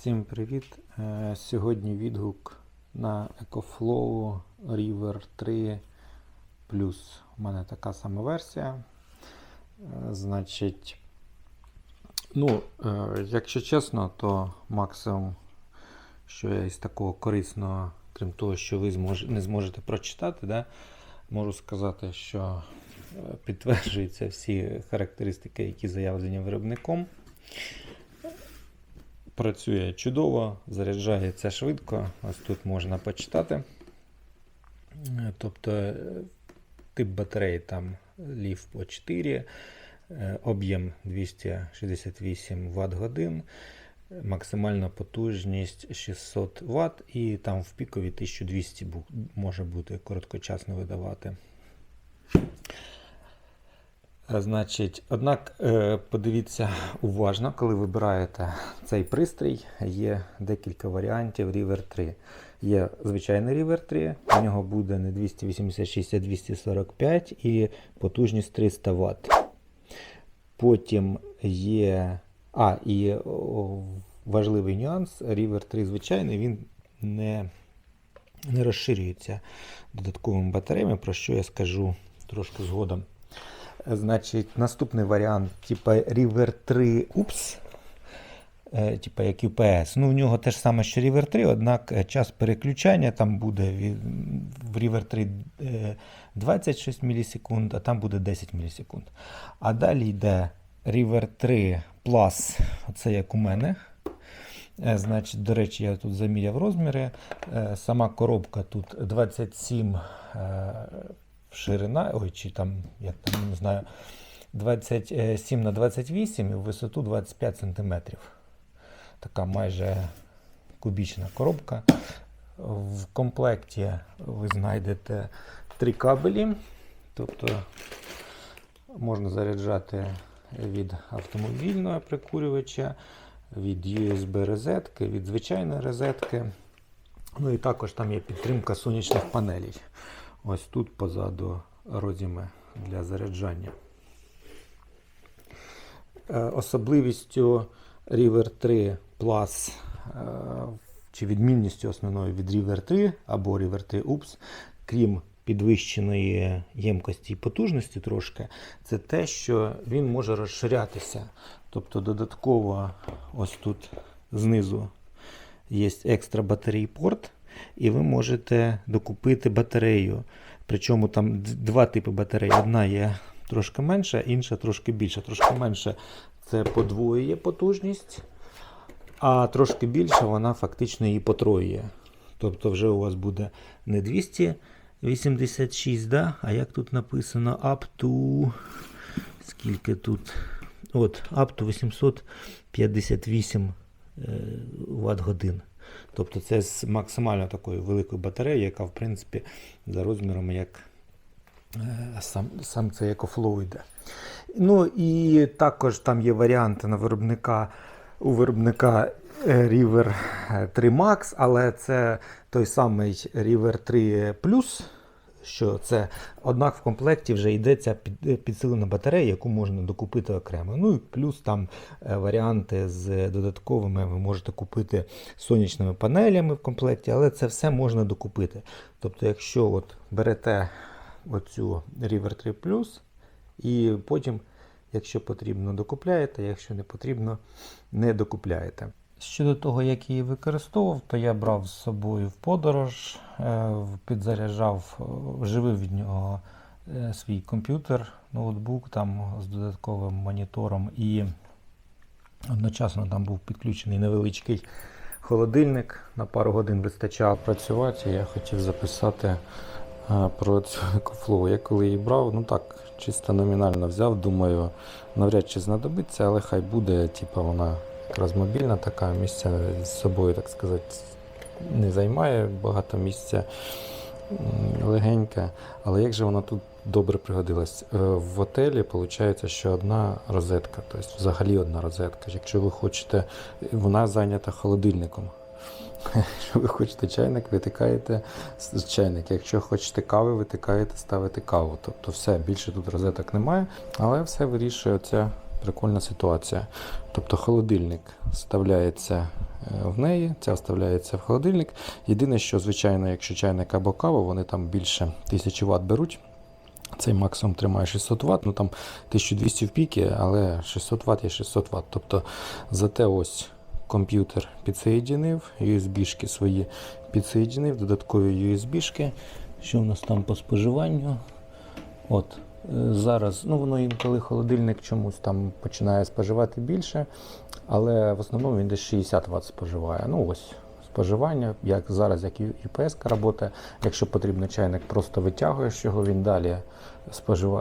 Всім привіт! Е, Сьогодні відгук на EcoFlow River 3 У мене така сама версія. Е, Значить, ну, е, якщо чесно, то максимум, що я із такого корисного, крім того, що ви змож... не зможете прочитати, да, можу сказати, що підтверджуються всі характеристики, які заявлені виробником. Працює чудово, заряджається швидко. Ось тут можна почитати. Е, Тобто е, тип батареї там лів по 4, е, об'єм 268 Вт годин, максимальна потужність 600 Вт і там в пікові 1200 може бути короткочасно видавати. Е, Значить, однак е, подивіться уважно, коли вибираєте цей пристрій, є декілька варіантів River 3. Є звичайний River 3, у нього буде не 286, а 245 і потужність 300 Вт. Потім є. А, і важливий нюанс: River 3 звичайний, він не, не розширюється додатковими батареями, про що я скажу трошки згодом. Значить, наступний варіант, типа River 3 UPS, е, типа як UPS. Ну, в нього те ж саме, що River 3, однак е, час переключання там буде в River 3 е, 26 мілісекунд, а там буде 10 мілісекунд. А далі йде River 3 Plus, це як у мене. Е, Значить, до речі, я тут заміряв розміри. Е, Сама коробка тут 27 е, ширина, ой, чи там, як там, не знаю, 27 на 28 і в висоту 25 см. Така майже кубічна коробка. В комплекті ви знайдете три кабелі, тобто можна заряджати від автомобільного прикурювача, від USB розетки, від звичайної розетки. Ну і також там є підтримка сонячних панелей. Ось тут позаду розіми для заряджання. Е, Особливістю River 3 Plus е, чи відмінністю основною від River 3 або River 3 UPS, крім підвищеної ємкості і потужності трошки, це те, що він може розширятися. Тобто додатково ось тут знизу є екстра батарей порт, і ви можете докупити батарею. Причому там два типи батарей. Одна є трошки менша, інша трошки більша. Трошки менша це подвоює потужність, а трошки більша вона фактично її потроює. Тобто вже у вас буде не 286, да? а як тут написано, up to. Скільки тут? От, up to 858 Вт годин. Тобто це з максимально такою великою батареєю, яка в принципі за розміром як е, сам, сам як EcoFlow йде. Ну і також там є варіанти на виробника у виробника е, River 3 Max, але це той самий River 3 Plus, що це, однак в комплекті вже йдеться під, підсилена батарея, яку можна докупити окремо. Ну і плюс там е, варіанти з додатковими ви можете купити сонячними панелями в комплекті, але це все можна докупити. Тобто, якщо от берете оцю River 3 Plus і потім, якщо потрібно, докупляєте, якщо не потрібно, не докупляєте. Щодо того, як її використовував, то я брав з собою в подорож, е, підзаряджав, е, вживив від нього е, свій комп'ютер, ноутбук там з додатковим монітором і одночасно там був підключений невеличкий холодильник. На пару годин вистачало працювати. Я хотів записати про цю екофлоу. Я коли її брав, ну так, чисто номінально взяв, думаю, навряд чи знадобиться, але хай буде, типу, вона якраз мобільна така, місця з собою, так сказати, не займає багато місця легеньке. Але як же вона тут добре пригодилась? Е, В готелі виходить, що одна розетка, тобто взагалі одна розетка. Якщо ви хочете, вона зайнята холодильником. Якщо ви хочете чайник, витикаєте з чайник. Якщо хочете кави, витикаєте, ставите каву. Тобто все, більше тут розеток немає, але все вирішує оця прикольна ситуація. Тобто холодильник вставляється е, в неї, ця вставляється в холодильник. Єдине, що, звичайно, якщо чайник або кава, вони там більше 1000 Вт беруть. Цей максимум тримає 600 Вт, ну там 1200 в піки, але 600 Вт є 600 Вт. Тобто зате ось комп'ютер підсоєдинив, USB-шки свої підсоєдинив, додаткові USB-шки. Що в нас там по споживанню? От, зараз, ну воно інколи холодильник чомусь там починає споживати більше, але в основному він десь 60 Вт споживає. Ну ось споживання, як зараз, як UPS працює. Якщо потрібно чайник, просто витягуєш його, він далі спожива...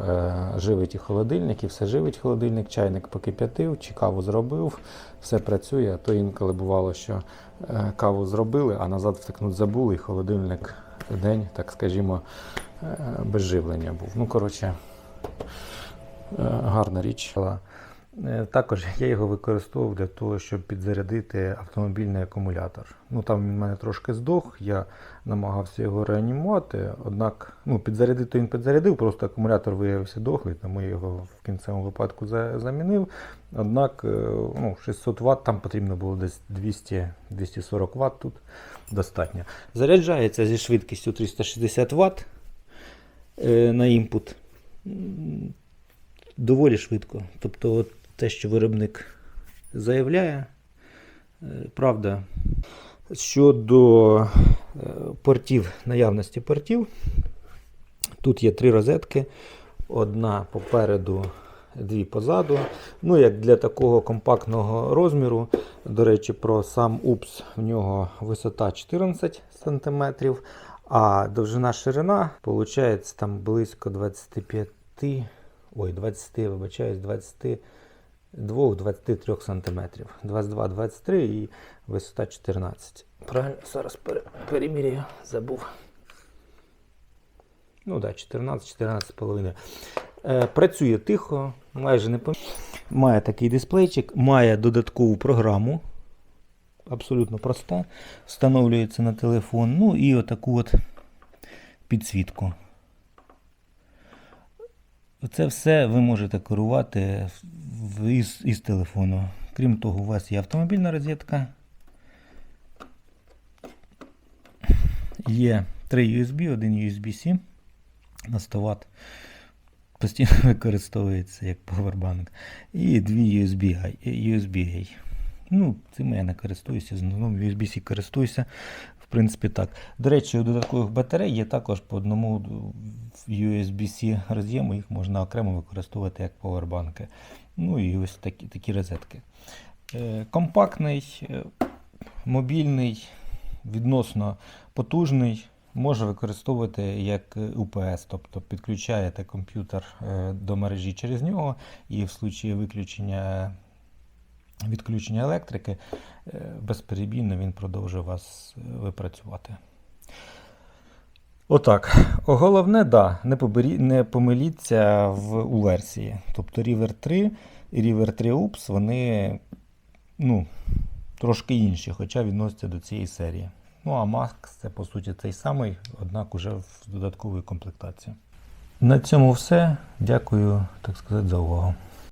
е, живить і холодильник, і все живить холодильник, чайник покип'ятив, чи каву зробив, все працює. А то інколи бувало, що е, каву зробили, а назад втикнути забули, і холодильник день, так скажімо, е, без живлення був. Ну, коротше, гарна річ. Е, Також я його використовував для того, щоб підзарядити автомобільний акумулятор. Ну там він в мене трошки здох, я намагався його реанімувати, однак ну, підзарядити він підзарядив, просто акумулятор виявився дохлий, тому я його в кінцевому випадку за- замінив. Однак е, ну, 600 Вт там потрібно було десь 200-240 Вт тут достатньо. Заряджається зі швидкістю 360 Вт е, на імпут. Доволі швидко. Тобто, от те, що виробник заявляє, е, правда. Щодо е, портів, наявності портів, тут є три розетки. Одна попереду, дві позаду. Ну, як для такого компактного розміру, до речі, про сам УПС в нього висота 14 см, а довжина ширина, виходить, там близько 25 ой, 20, вибачаюсь, 22-23 см. 22-23 і висота 14. Правильно, зараз пере, переміряю, забув. Ну так, да, 14-14,5. Е, працює тихо, майже не пом... Має такий дисплейчик, має додаткову програму. Абсолютно проста. Встановлюється на телефон. Ну і отаку от підсвітку. Це все ви можете керувати із, із телефону. Крім того, у вас є автомобільна розетка. Є три USB, один USB-C на 100 Вт. Постійно використовується як повербанк. І дві USB, USB. Ну, цим я не користуюся, знову USB-C користуюся. В принципі, так. До речі, у додаткових батарей є також по одному USB-C роз'єму, їх можна окремо використовувати як повербанки. Ну і ось такі, такі розетки. Е, Компактний, е, мобільний, відносно потужний. Може використовувати як UPS, тобто підключаєте комп'ютер е, до мережі через нього, і в случаї виключення відключення електрики е, безперебійно він продовжує вас е, випрацювати. Отак. Головне, да, не, побері, не помиліться в, у версії. Тобто River 3 і River 3 UPS, вони ну, трошки інші, хоча відносяться до цієї серії. Ну а Max це по суті цей самий, однак уже в додатковій комплектації. На цьому все. Дякую, так сказати, за увагу.